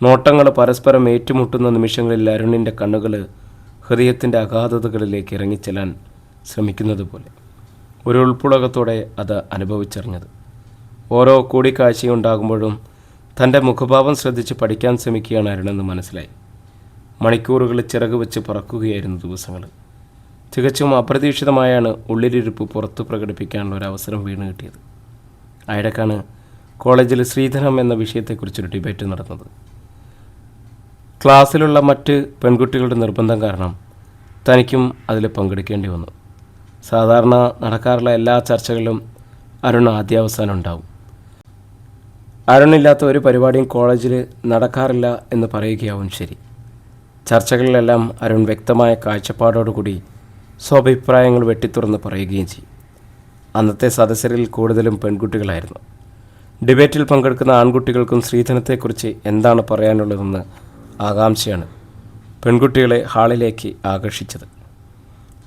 നോട്ടങ്ങൾ പരസ്പരം ഏറ്റുമുട്ടുന്ന നിമിഷങ്ങളിൽ അരുണിന്റെ കണ്ണുകൾ ഹൃദയത്തിന്റെ അഗാധതകളിലേക്ക് ഇറങ്ങിച്ചെല്ലാൻ ശ്രമിക്കുന്നത് പോലെ ഒരു ഉൾപ്പുളകത്തോടെ അത് അനുഭവിച്ചറിഞ്ഞത്. ഓരോ കൂടിക്കാഴ്ചയുണ്ടാകുമ്പോഴും തന്റെ മുഖഭാവം ശ്രദ്ധിച്ച് പഠിക്കാൻ ശ്രമിക്കുകയാണ് അരുണെന്ന് മനസ്സിലായി. മണിക്കൂറുകൾ ചിറക് വെച്ച് പറക്കുകയായിരുന്നു ദിവസങ്ങൾ. തികച്ചും അപ്രതീക്ഷിതമായാണ് ഉള്ളിലിരിപ്പ് പുറത്തു പ്രകടിപ്പിക്കാനുള്ള ഒരു അവസരം വീണ് കിട്ടിയത്. അയടക്കാണ് കോളേജിൽ ശ്രീധനം എന്ന വിഷയത്തെക്കുറിച്ചൊരു ഡിബേറ്റ് നടന്നത്. ക്ലാസ്സിലുള്ള മറ്റ് പെൺകുട്ടികളുടെ നിർബന്ധം കാരണം തനിക്കും അതിൽ പങ്കെടുക്കേണ്ടി വന്നു. സാധാരണ നടക്കാറുള്ള എല്ലാ ചർച്ചകളിലും അരുൺ ആദ്യാവസാനം ഉണ്ടാവും. അരുണില്ലാത്ത ഒരു പരിപാടിയും കോളേജിൽ നടക്കാറില്ല എന്ന് പറയുകയാവും ശരി. ചർച്ചകളിലെല്ലാം അരുൺ വ്യക്തമായ കാഴ്ചപ്പാടോടുകൂടി സ്വാഭിപ്രായങ്ങൾ വെട്ടിത്തുറന്ന് പറയുകയും ചെയ്യും. അന്നത്തെ സദസ്സരിൽ കൂടുതലും പെൺകുട്ടികളായിരുന്നു. ഡിബേറ്റിൽ പങ്കെടുക്കുന്ന ആൺകുട്ടികൾക്കും സ്ത്രീധനത്തെക്കുറിച്ച് എന്താണ് പറയാനുള്ളതെന്ന് ആകാംക്ഷയാണ് പെൺകുട്ടികളെ ഹാളിലേക്ക് ആകർഷിച്ചത്.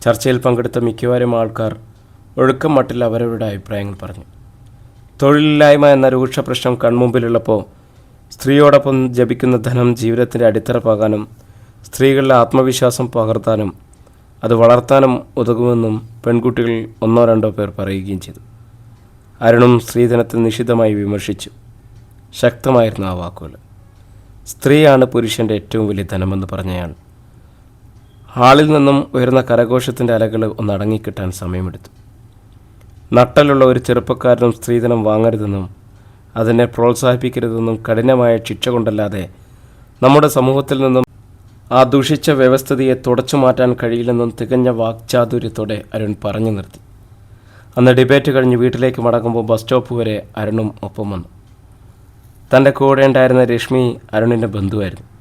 ചർച്ചയിൽ പങ്കെടുത്ത മിക്കവാറും ആൾക്കാർ ഒഴുക്കം മട്ടിൽ അവരവരുടെ അഭിപ്രായങ്ങൾ പറഞ്ഞു. തൊഴിലില്ലായ്മ എന്ന രൂക്ഷ പ്രശ്നം കൺമുമ്പിലുള്ളപ്പോൾ സ്ത്രീയോടൊപ്പം ജപിക്കുന്ന ധനം ജീവിതത്തിന്റെ അടിത്തറ പാകാനും സ്ത്രീകളുടെ ആത്മവിശ്വാസം പകർത്താനും അത് വളർത്താനും ഉതകുമെന്നും പെൺകുട്ടികൾ ഒന്നോ രണ്ടോ പേർ പറയുകയും ചെയ്തു. അരുണും സ്ത്രീധനത്തെ നിഷിദ്ധമായി വിമർശിച്ചു. ശക്തമായിരുന്നു ആ വാക്കുകൾ. സ്ത്രീയാണ് പുരുഷന്റെ ഏറ്റവും വലിയ ധനമെന്ന് പറഞ്ഞയാൾ. ഹാളിൽ നിന്നും ഉയർന്ന കരഘോഷത്തിന്റെ അലകൾ ഒന്ന് അടങ്ങിക്കിട്ടാൻ സമയമെടുത്തു. നട്ടലുള്ള ഒരു ചെറുപ്പക്കാരനും സ്ത്രീധനം വാങ്ങരുതെന്നും അതിനെ പ്രോത്സാഹിപ്പിക്കരുതെന്നും കഠിനമായ ശിക്ഷ കൊണ്ടല്ലാതെ നമ്മുടെ സമൂഹത്തിൽ നിന്നും ആ ദുഷിച്ച വ്യവസ്ഥിതിയെ തുടച്ചു മാറ്റാൻ കഴിയില്ലെന്നും തികഞ്ഞ വാക്ചാതുര്യത്തോടെ അരുൺ പറഞ്ഞു നിർത്തി. അന്ന് ഡിബേറ്റ് കഴിഞ്ഞ് വീട്ടിലേക്ക് മടങ്ങുമ്പോൾ ബസ് സ്റ്റോപ്പ് വരെ അരുണും ഒപ്പം വന്നു. തന്റെ കൂടെ ഉണ്ടായിരുന്ന രശ്മി അരുണിന്റെ ബന്ധുവായിരുന്നു.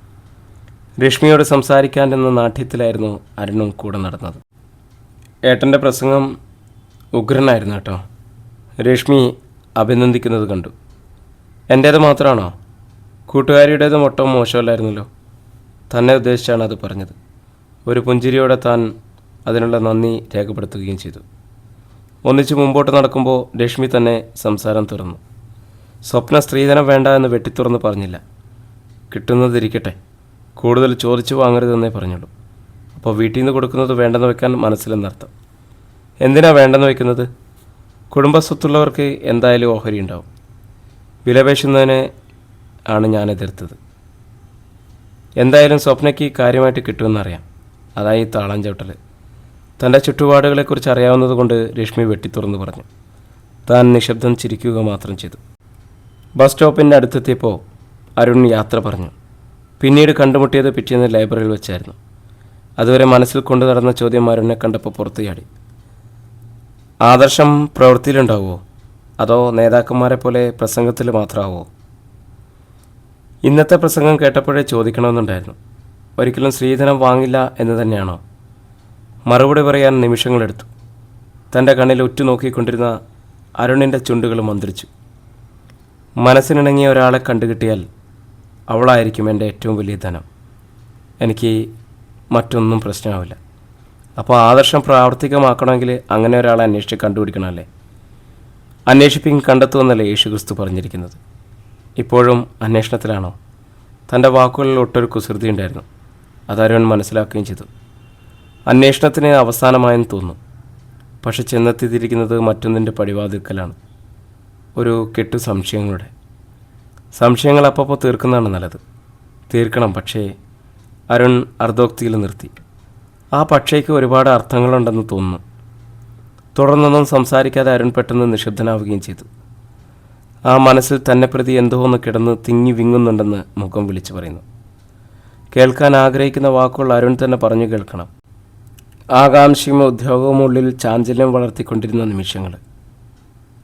രശ്മിയോട് സംസാരിക്കാൻ എന്ന നാട്യത്തിലായിരുന്നു അരുണും കൂടെ നടന്നത്. ഏട്ടന്റെ പ്രസംഗം ഉഗ്രനായിരുന്നു കേട്ടോ. രശ്മി അഭിനന്ദിക്കുന്നത് കണ്ടു. എന്റേത് മാത്രമാണോ? കൂട്ടുകാരിയുടേത് മൊട്ടം മോശമല്ലായിരുന്നല്ലോ. തന്നെ ഉദ്ദേശിച്ചാണ് അത് പറഞ്ഞത്. ഒരു പുഞ്ചിരിയോടെ താൻ അതിനുള്ള നന്ദി രേഖപ്പെടുത്തുകയും ചെയ്തു. ഒന്നിച്ച് മുമ്പോട്ട് നടക്കുമ്പോൾ രശ്മി തന്നെ സംസാരം തുറന്നു. സ്വപ്ന സ്ത്രീധനം വേണ്ട എന്ന് വെട്ടിത്തുറന്ന് പറഞ്ഞില്ല. കിട്ടുന്നതിരിക്കട്ടെ. കൂടുതൽ ചോദിച്ചു വാങ്ങരുതെന്നേ പറഞ്ഞുള്ളൂ. അപ്പോൾ വീട്ടിൽ നിന്ന് കൊടുക്കുന്നത് വേണ്ടെന്ന് വെക്കാൻ മനസ്സിലെന്നർത്ഥം. എന്തിനാ വേണ്ടെന്ന് വെക്കുന്നത്? കുടുംബസ്വത്തുള്ളവർക്ക് എന്തായാലും ഓഹരി ഉണ്ടാവും. വിലപേശുന്നതിനെ ആണ് ഞാൻ എതിർത്തത് എന്തായാലും സ്വപ്നയ്ക്ക് കാര്യമായിട്ട് കിട്ടുമെന്നറിയാം. അതായി താളം ചവിട്ടൽ തന്റെ ചുറ്റുപാടുകളെക്കുറിച്ച് അറിയാവുന്നതുകൊണ്ട് രശ്മി വെട്ടിത്തുറന്ന് പറഞ്ഞു. താൻ നിശബ്ദം ചിരിക്കുക മാത്രം ചെയ്തു. ബസ് സ്റ്റോപ്പിന്റെ അടുത്തെത്തിയപ്പോൾ അരുൺ യാത്ര പറഞ്ഞു. പിന്നീട് കണ്ടുമുട്ടിയത് പിറ്റേന്ന് ലൈബ്രറിയിൽ വെച്ചായിരുന്നു. അതുവരെ മനസ്സിൽ കൊണ്ടു നടന്ന ചോദ്യം കണ്ടപ്പോൾ പുറത്തു ചാടി ആദർശം പ്രവൃത്തിയിലുണ്ടാവുമോ അതോ നേതാക്കന്മാരെ പോലെ പ്രസംഗത്തിൽ മാത്രമാവോ ഇന്നത്തെ പ്രസംഗം കേട്ടപ്പോഴേ ചോദിക്കണമെന്നുണ്ടായിരുന്നു. ഒരിക്കലും സ്ത്രീധനം വാങ്ങില്ല എന്ന് തന്നെയാണോ? മറുപടി പറയാൻ നിമിഷങ്ങളെടുത്തു. തന്റെ കണ്ണിൽ ഉറ്റുനോക്കിക്കൊണ്ടിരുന്ന അരുണിന്റെ ചുണ്ടുകൾ മന്ത്രിച്ചു. മനസ്സിനിണങ്ങിയ ഒരാളെ കണ്ടുകിട്ടിയാൽ അവളായിരിക്കും എന്റെ ഏറ്റവും വലിയ ധനം. എനിക്ക് മറ്റൊന്നും പ്രശ്നമാവില്ല. അപ്പോൾ ആദർശം പ്രാവർത്തികമാക്കണമെങ്കിൽ അങ്ങനെ ഒരാളെ അന്വേഷിച്ച് കണ്ടുപിടിക്കണമല്ലേ? അന്വേഷിപ്പിക്കും കണ്ടെത്തുമെന്നല്ലേ യേശു ക്രിസ്തു പറഞ്ഞിരിക്കുന്നത്. ഇപ്പോഴും അന്വേഷണത്തിലാണോ? തന്റെ വാക്കുകളിൽ ഒട്ടൊരു കുസൃതി ഉണ്ടായിരുന്നു. അത് അരുൺ മനസ്സിലാക്കുകയും ചെയ്തു. അന്വേഷണത്തിന് അവസാനമായെന്ന് തോന്നുന്നു. പക്ഷെ ചെന്നെത്തിയിരിക്കുന്നത് മറ്റൊന്നിന്റെ പടിവാതിൽക്കലാണ്. ഒരു കെട്ടു സംശയങ്ങളുടെ. സംശയങ്ങൾ അപ്പപ്പോൾ തീർക്കുന്നതാണ് നല്ലത്. തീർക്കണം പക്ഷേ അരുൺ അർദ്ധോക്തിയിൽ നിർത്തി. ആ പക്ഷേക്ക് ഒരുപാട് അർത്ഥങ്ങളുണ്ടെന്ന് തോന്നുന്നു. തുടർന്നൊന്നും സംസാരിക്കാതെ അരുൺ പെട്ടെന്ന് നിശബ്ദനാവുകയും ചെയ്തു. ആ മനസ്സിൽ തന്നെ പ്രതി എന്തോ ഒന്ന് കിടന്ന് തിങ്ങി വിങ്ങുന്നുണ്ടെന്ന് മുഖം വിളിച്ചു പറയുന്നു. കേൾക്കാൻ ആഗ്രഹിക്കുന്ന വാക്കുകൾ അരുൺ തന്നെ പറഞ്ഞു കേൾക്കണം. ആകാംക്ഷയും ഉദ്യോഗവും ഉള്ളിൽ ചാഞ്ചല്യം വളർത്തിക്കൊണ്ടിരുന്ന നിമിഷങ്ങൾ.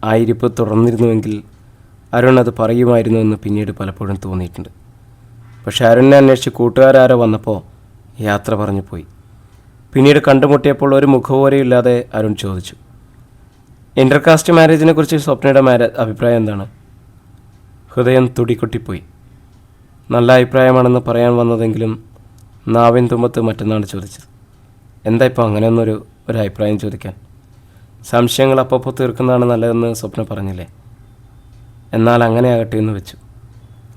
ആയിരിപ്പ് തുടർന്നിരുന്നുവെങ്കിൽ അരുൺ അത് പറയുമായിരുന്നു എന്ന് പിന്നീട് പലപ്പോഴും തോന്നിയിട്ടുണ്ട്. പക്ഷെ അരുണിനെ അന്വേഷിച്ച് കൂട്ടുകാരാരോ വന്നപ്പോൾ യാത്ര പറഞ്ഞു പോയി. പിന്നീട് കണ്ടുമുട്ടിയപ്പോൾ ഒരു മുഖവോരയില്ലാതെ അരുൺ ചോദിച്ചു. ഇന്റർകാസ്റ്റ് മാരേജിനെ കുറിച്ച് സ്വപ്നയുടെ മാരേ അഭിപ്രായം എന്താണ്? ഹൃദയം തുടിക്കൊട്ടിപ്പോയി നല്ല അഭിപ്രായമാണെന്ന് പറയാൻ വന്നതെങ്കിലും നാവിൻ തുമ്പത്ത് മറ്റന്നാണ് ചോദിച്ചത്. എന്താ ഇപ്പോൾ അങ്ങനെയൊന്നൊരു ഒരു അഭിപ്രായം ചോദിക്കാൻ? സംശയങ്ങൾ അപ്പപ്പോൾ തീർക്കുന്നതാണ് നല്ലതെന്ന് സ്വപ്ന പറഞ്ഞില്ലേ? എന്നാൽ അങ്ങനെ ആകട്ടെ എന്ന് വെച്ചു.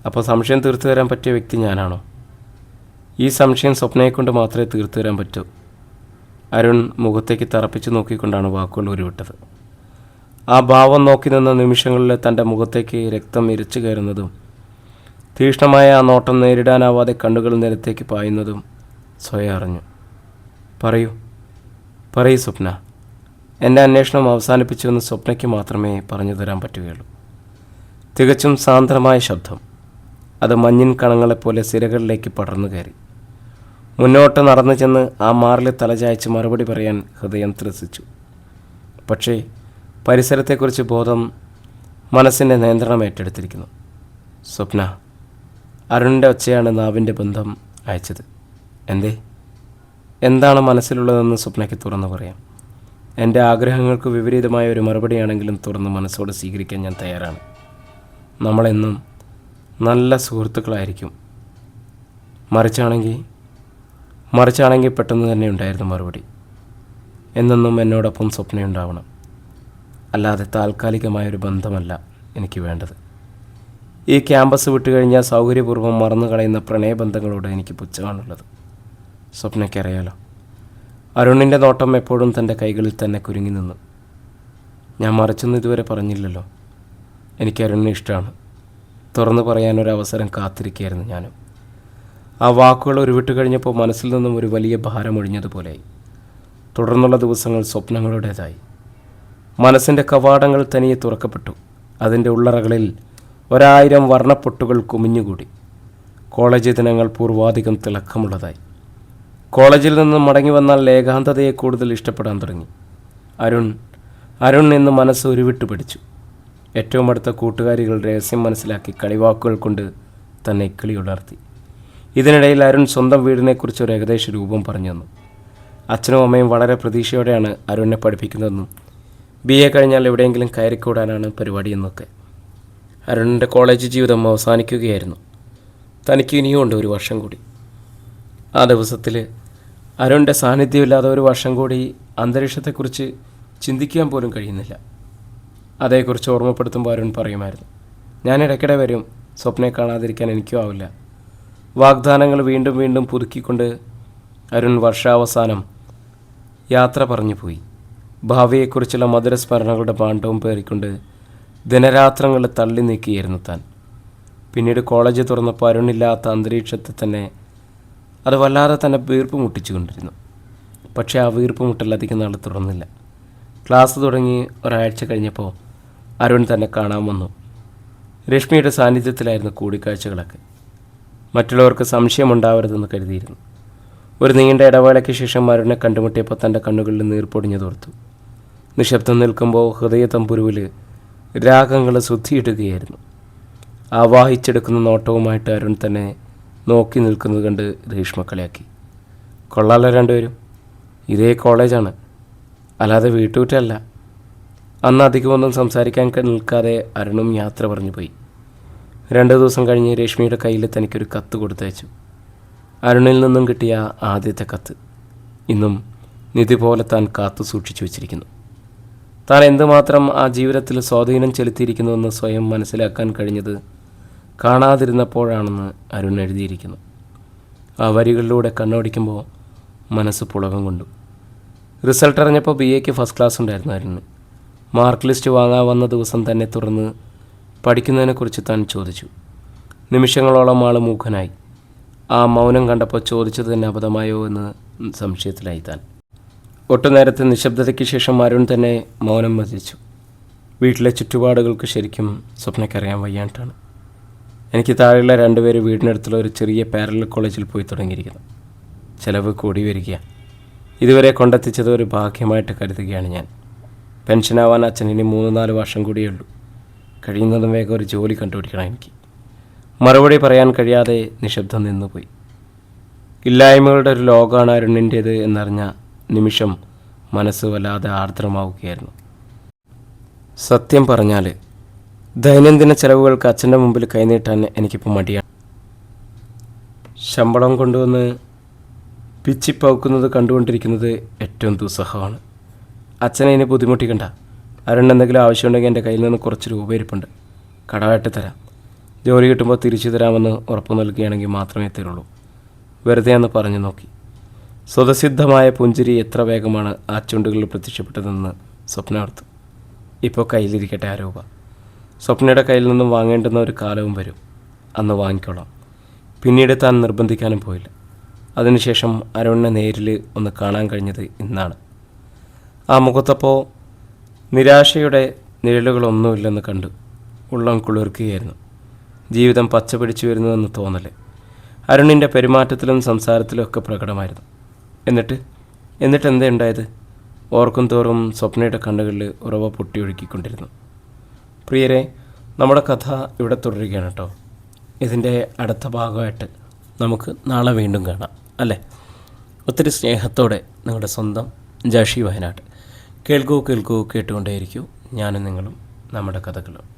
അപ്പോൾ സംശയം തീർത്തു തരാൻ പറ്റിയ വ്യക്തി ഞാനാണോ? ഈ സംശയം സ്വപ്നയെക്കൊണ്ട് മാത്രമേ തീർത്തു തരാൻ പറ്റൂ. അരുൺ മുഖത്തേക്ക് തറപ്പിച്ച് നോക്കിക്കൊണ്ടാണ് വാക്കുകൾ ഉരുവിട്ടത്. ആ ഭാവം നോക്കി നിന്ന നിമിഷങ്ങളിൽ തന്റെ മുഖത്തേക്ക് രക്തം ഇരച്ചു കയറുന്നതും തീക്ഷ്ണമായ ആ നോട്ടം നേരിടാനാവാതെ കണ്ണുകൾ നിരത്തേക്ക് പായുന്നതും സ്വയം അറിഞ്ഞു. പറയൂ. പറയൂ സ്വപ്ന. എന്റെ അന്വേഷണം അവസാനിപ്പിച്ചുവെന്ന് സ്വപ്നയ്ക്ക് മാത്രമേ പറഞ്ഞു തരാൻ പറ്റുകയുള്ളൂ. തികച്ചും സാന്ദ്രമായ ശബ്ദം. അത് മഞ്ഞിൻ കണങ്ങളെപ്പോലെ സിരകളിലേക്ക് പടർന്നു കയറി. മുന്നോട്ട് നടന്നു ചെന്ന് ആ മാറിലെ തലചായ്ച്ച് മറുപടി പറയാൻ ഹൃദയം ത്രസിച്ചു. പക്ഷേ പരിസരത്തെക്കുറിച്ച് ബോധം മനസ്സിന്റെ നിയന്ത്രണം ഏറ്റെടുത്തിരിക്കുന്നു. സ്വപ്ന അരുണിന്റെ ഒച്ചയാണ് നാവിന്റെ ബന്ധം അയച്ചത്. എന്തേ? എന്താണ് മനസ്സിലുള്ളതെന്ന് സ്വപ്നയ്ക്ക് തുറന്നു പറയാം. എന്റെ ആഗ്രഹങ്ങൾക്ക് വിപരീതമായ ഒരു മറുപടിയാണെങ്കിലും തുറന്ന് മനസ്സോട് സ്വീകരിക്കാൻ ഞാൻ തയ്യാറാണ്. നമ്മളെന്നും നല്ല സുഹൃത്തുക്കളായിരിക്കും. മറിച്ചാണെങ്കിൽ മറിച്ചാണെങ്കിൽ പെട്ടെന്ന് തന്നെ ഉണ്ടായിരുന്നു മറുപടി. എന്നെന്നും എന്നോടൊപ്പം സ്വപ്നയുണ്ടാവണം. അല്ലാതെ താൽക്കാലികമായൊരു ബന്ധമല്ല എനിക്ക് വേണ്ടത്. ഈ ക്യാമ്പസ് വിട്ടു കഴിഞ്ഞാൽ സൗകര്യപൂർവം മറന്നു കളയുന്ന പ്രണയബന്ധങ്ങളോട് എനിക്ക് പുച്ഛമാണുള്ളത്. സ്വപ്നയ്ക്കറിയാലോ. അരുണിന്റെ നോട്ടം എപ്പോഴും തന്റെ കൈകളിൽ തന്നെ കുരുങ്ങി നിന്നു. ഞാൻ മറിച്ചൊന്നും ഇതുവരെ പറഞ്ഞില്ലല്ലോ. എനിക്ക് അരുണിനെ ഇഷ്ടമാണ്. തുറന്നു പറയാനൊരവസരം കാത്തിരിക്കുകയായിരുന്നു ഞാനും. ആ വാക്കുകൾ ഉരുവിട്ട് കഴിഞ്ഞപ്പോൾ മനസ്സിൽ നിന്നും ഒരു വലിയ ഭാരം ഒഴിഞ്ഞതുപോലെയായി തുടർന്നുള്ള ദിവസങ്ങൾ സ്വപ്നങ്ങളുടേതായി. മനസ്സിന്റെ കവാടങ്ങൾ തനിയെ തുറക്കപ്പെട്ടു. അതിന്റെ ഉള്ളറകളിൽ ഒരായിരം വർണപ്പൊട്ടുകൾ കുമിഞ്ഞുകൂടി. കോളേജ് ദിനങ്ങൾ പൂർവാധികം തിളക്കമുള്ളതായി. കോളേജിൽ നിന്നും മടങ്ങി വന്നാൽ ഏകാന്തതയെ കൂടുതൽ ഇഷ്ടപ്പെടാൻ തുടങ്ങി. അരുൺ അരുൺ എന്ന് മനസ്സ് ഉരുവിട്ട് പിടിച്ചു. ഏറ്റവും അടുത്ത കൂട്ടുകാരികൾ രഹസ്യം മനസ്സിലാക്കി കളിവാക്കുകൾ കൊണ്ട് തന്നെ കിളി ഉണർത്തി. ഇതിനിടയിൽ അരുൺ സ്വന്തം വീടിനെക്കുറിച്ച് ഒരു ഏകദേശ രൂപം പറഞ്ഞു തന്നു. അച്ഛനും അമ്മയും വളരെ പ്രതീക്ഷയോടെയാണ് അരുണിനെ പഠിപ്പിക്കുന്നതെന്നും ബി എ കഴിഞ്ഞാൽ എവിടെയെങ്കിലും കയറിക്കൂടാനാണ് പരിപാടിയെന്നൊക്കെ. അരുണിന്റെ കോളേജ് ജീവിതം അവസാനിക്കുകയായിരുന്നു. തനിക്ക് ഇനിയും ഉണ്ട് ഒരു വർഷം കൂടി. ആ ദിവസത്തിൽ അരുണിന്റെ സാന്നിധ്യമില്ലാതെ ഒരു വർഷം കൂടി അന്തരീക്ഷത്തെക്കുറിച്ച് ചിന്തിക്കാൻ പോലും കഴിയുന്നില്ല. അതേക്കുറിച്ച് ഓർമ്മപ്പെടുത്തുമ്പോൾ അരുൺ പറയുമായിരുന്നു. ഞാൻ ഇടയ്ക്കിടെ വരും. സ്വപ്നെ കാണാതിരിക്കാൻ എനിക്കും ആവില്ല. വാഗ്ദാനങ്ങൾ വീണ്ടും വീണ്ടും പുതുക്കിക്കൊണ്ട് അരുൺ വർഷാവസാനം യാത്ര പറഞ്ഞു പോയി ഭാവിയെക്കുറിച്ചുള്ള മധുരസ്മരണകളുടെ പാണ്ഡവും പേറിക്കൊണ്ട് ദിനരാത്രങ്ങൾ തള്ളി നീക്കിയായിരുന്നു താൻ. പിന്നീട് കോളേജ് തുറന്നപ്പോൾ അരുണില്ലാത്ത അന്തരീക്ഷത്തെ തന്നെ അത് വല്ലാതെ തന്നെ വീർപ്പ് മുട്ടിച്ചുകൊണ്ടിരുന്നു. പക്ഷേ ആ വീർപ്പ് മുട്ടലധികം നാൾ തുടർന്നില്ല. ക്ലാസ് തുടങ്ങി ഒരാഴ്ച കഴിഞ്ഞപ്പോൾ അരുൺ തന്നെ കാണാൻ വന്നു. രശ്മിയുടെ സാന്നിധ്യത്തിലായിരുന്നു കൂടിക്കാഴ്ചകളൊക്കെ. മറ്റുള്ളവർക്ക് സംശയമുണ്ടാവരുതെന്ന് കരുതിയിരുന്നു. ഒരു നീണ്ട ഇടവേളയ്ക്ക് ശേഷം അരുണിനെ കണ്ടുമുട്ടിയപ്പോൾ തന്റെ കണ്ണുകളിൽ നീർപ്പൊടിഞ്ഞു തോർത്തു. നിശബ്ദം നിൽക്കുമ്പോൾ ഹൃദയ തമ്പുരുവിൽ രാഗങ്ങൾ ശുദ്ധിയിടുകയായിരുന്നു ആവാഹിച്ചെടുക്കുന്ന നോട്ടവുമായിട്ട് അരുൺ തന്നെ നോക്കി നിൽക്കുന്നത് കണ്ട് രേഷ്മ കളിയാക്കി കൊള്ളാലോ രണ്ടുപേരും. ഇതേ കോളേജാണ്. അല്ലാതെ വീട്ടുവിറ്റല്ല അന്ന് അധികമൊന്നും സംസാരിക്കാൻ നിൽക്കാതെ അരുണും യാത്ര പറഞ്ഞു പോയി. രണ്ട് ദിവസം കഴിഞ്ഞ് രശ്മിയുടെ കയ്യിൽ തനിക്കൊരു കത്ത് കൊടുത്തയച്ചു. അരുണിൽ നിന്നും കിട്ടിയ ആദ്യത്തെ കത്ത്. ഇന്നും നിധി പോലെ താൻ കാത്തു സൂക്ഷിച്ചു വച്ചിരിക്കുന്നു. താൻ എന്തുമാത്രം ആ ജീവിതത്തിൽ സ്വാധീനം ചെലുത്തിയിരിക്കുന്നുവെന്ന് സ്വയം മനസ്സിലാക്കാൻ കഴിഞ്ഞത് കാണാതിരുന്നപ്പോഴാണെന്ന് അരുൺ എഴുതിയിരിക്കുന്നു. ആ വരികളിലൂടെ കണ്ണോടിക്കുമ്പോൾ മനസ്സ് പുളകം കൊണ്ടു. റിസൾട്ട് അറിഞ്ഞപ്പോൾ ബി എക്ക് ഫസ്റ്റ് ക്ലാസ് ഉണ്ടായിരുന്നു അരുണിന്. മാർക്ക് ലിസ്റ്റ് വാങ്ങാൻ വന്ന ദിവസം തന്നെ തുറന്ന് പഠിക്കുന്നതിനെക്കുറിച്ച് താൻ ചോദിച്ചു. നിമിഷങ്ങളോളം ആൾ മൂഖനായി ആ മൗനം കണ്ടപ്പോൾ ചോദിച്ചത് തന്നെ അബദ്ധമായോ എന്ന് സംശയത്തിലായി താൻ. ഒട്ടു നേരത്തെ നിശബ്ദതയ്ക്ക് ശേഷം അരുൺ തന്നെ മൗനം വധിച്ചു വീട്ടിലെ ചുറ്റുപാടുകൾക്ക് ശരിക്കും സ്വപ്നക്കറിയാൻ വയ്യാണ്ടാണ്. എനിക്ക് താഴെയുള്ള രണ്ടുപേര് വീടിനടുത്തുള്ള ഒരു ചെറിയ പാരലൽ കോളേജിൽ പോയി തുടങ്ങിയിരിക്കുന്നു. ചിലവ് കൂടി വരികയാണ്. ഇതുവരെ കൊണ്ടെത്തിച്ചത് ഒരു ഭാഗ്യമായിട്ട് കരുതുകയാണ് ഞാൻ. പെൻഷനാവാൻ അച്ഛൻ ഇനി മൂന്ന് നാല് വർഷം കൂടിയേ ഉള്ളൂ. കഴിയുന്നതും വേഗം ഒരു ജോലി കണ്ടുപിടിക്കണം എനിക്ക്. മറുപടി പറയാൻ കഴിയാതെ നിശബ്ദം നിന്നുപോയി. ഇല്ലായ്മകളുടെ ഒരു ലോകമാണ് അരുണിന്റേത് എന്നറിഞ്ഞ നിമിഷം മനസ്സ് വല്ലാതെ ആർദ്രമാവുകയായിരുന്നു. സത്യം പറഞ്ഞാൽ ദൈനംദിന ചെലവുകൾക്ക് അച്ഛന്റെ മുമ്പിൽ കൈനീട്ടാൻ എനിക്കിപ്പോൾ മടിയാണ്. ശമ്പളം കൊണ്ടുവന്ന് പിച്ചിപ്പൗക്കുന്നത് കണ്ടുകൊണ്ടിരിക്കുന്നത് ഏറ്റവും ദുസ്സഹമാണ്. അച്ഛനെ ഇനി ബുദ്ധിമുട്ടിക്കണ്ട. അരുൺ എന്തെങ്കിലും ആവശ്യമുണ്ടെങ്കിൽ എന്റെ കയ്യിൽ നിന്ന് കുറച്ച് രൂപ ഇരിപ്പുണ്ട്. കടമായിട്ട് തരാം. ജോലി കിട്ടുമ്പോൾ തിരിച്ചു തരാമെന്ന് ഉറപ്പ് നൽകുകയാണെങ്കിൽ മാത്രമേ തരുള്ളൂ. വെറുതെ എന്ന് പറഞ്ഞു നോക്കി. സ്വതസിദ്ധമായ പുഞ്ചിരി എത്ര വേഗമാണ് ആ ചുണ്ടുകളിൽ പ്രത്യക്ഷപ്പെട്ടതെന്ന് സ്വപ്ന ഓർത്തു. ഇപ്പോൾ കയ്യിലിരിക്കട്ടെ ആ രൂപ. സ്വപ്നയുടെ കയ്യിൽ നിന്നും വാങ്ങേണ്ടുന്ന ഒരു കാലവും വരും. അന്ന് വാങ്ങിക്കോളാം. പിന്നീട് താൻ നിർബന്ധിക്കാനും പോയില്ല. അതിനുശേഷം അരുണിനെ നേരിൽ ഒന്ന് കാണാൻ കഴിഞ്ഞത് ഇന്നാണ്. ആ മുഖത്തപ്പോൾ നിരാശയുടെ നിഴലുകളൊന്നുമില്ലെന്ന് കണ്ടു ഉള്ളം കുളിർക്കുകയായിരുന്നു. ജീവിതം പച്ച പിടിച്ചു വരുന്നതെന്ന് തോന്നൽ. അരുണിന്റെ പെരുമാറ്റത്തിലും സംസാരത്തിലും ഒക്കെ പ്രകടമായിരുന്നു. എന്നിട്ട്? എന്നിട്ട് എന്താ ഉണ്ടായത്? ഓർക്കും തോറും സ്വപ്നയുടെ കണ്ണുകളിൽ ഉറവ പൊട്ടിയൊഴുക്കിക്കൊണ്ടിരുന്നു പ്രിയരെ നമ്മുടെ കഥ ഇവിടെ തുടരുകയാണ് കേട്ടോ. ഇതിന്റെ അടുത്ത ഭാഗമായിട്ട് നമുക്ക് നാളെ വീണ്ടും കാണാം. അല്ലേ? ഒത്തിരി സ്നേഹത്തോടെ നിങ്ങളുടെ സ്വന്തം ജാഷി വയനാട്. കേൾക്കൂ കേൾക്കൂ കേട്ടുകൊണ്ടേയിരിക്കൂ. ഞാനും നിങ്ങളും നമ്മുടെ കഥകളും.